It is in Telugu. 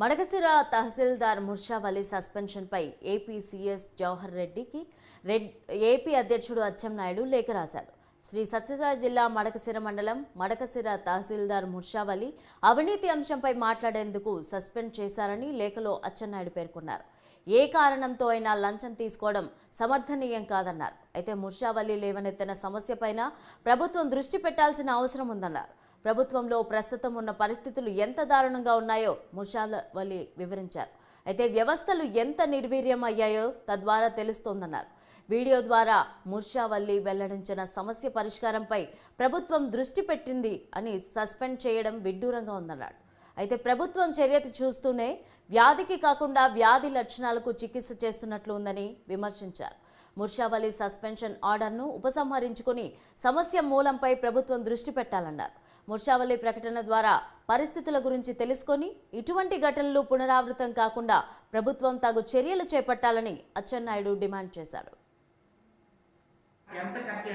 మడకసిర తహసీల్దార్ ముర్షావలి అలీ సస్పెన్షన్పై ఏపీ సీఎస్ జవహర్ రెడ్డికి రెడ్ ఏపీ అధ్యక్షుడు అచ్చెన్నాయుడు లేఖ రాశారు. శ్రీ సత్యసాయి జిల్లా మడకసిర మండలం మడకసిర తహసీల్దార్ ముర్షావలి అలీ అవినీతి అంశంపై మాట్లాడేందుకు సస్పెండ్ చేశారని లేఖలో అచ్చెన్నాయుడు పేర్కొన్నారు. ఏ కారణంతో అయినా లంచం తీసుకోవడం సమర్థనీయం కాదన్నారు. అయితే ముర్షావ్ అలీ లేవనెత్తిన సమస్యపైన ప్రభుత్వం దృష్టి పెట్టాల్సిన అవసరం ఉందన్నారు. ప్రభుత్వంలో ప్రస్తుతం ఉన్న పరిస్థితులు ఎంత దారుణంగా ఉన్నాయో ముషావలి వివరించారు. అయితే వ్యవస్థలు ఎంత నిర్వీర్యం అయ్యాయో తద్వారా తెలుస్తోందన్నారు. వీడియో ద్వారా ముర్షావల్లి వెల్లడించిన సమస్య పరిష్కారంపై ప్రభుత్వం దృష్టి పెట్టింది అని సస్పెండ్ చేయడం విడ్డూరంగా ఉందన్నాడు. అయితే ప్రభుత్వం చర్య చూస్తూనే వ్యాధికి కాకుండా వ్యాధి లక్షణాలకు చికిత్స చేస్తున్నట్లు ఉందని విమర్శించారు. ముర్షావలి సస్పెన్షన్ ఆర్డర్ను ఉపసంహరించుకుని సమస్య మూలంపై ప్రభుత్వం దృష్టి పెట్టాలన్నారు. ముర్షావల్లి ప్రకటన ద్వారా పరిస్థితుల గురించి తెలుసుకొని ఇటువంటి ఘటనలు పునరావృతం కాకుండా ప్రభుత్వం తగు చర్యలు చేపట్టాలని అచ్చెన్నాయుడు డిమాండ్ చేశారు. ఎంత ఖర్చు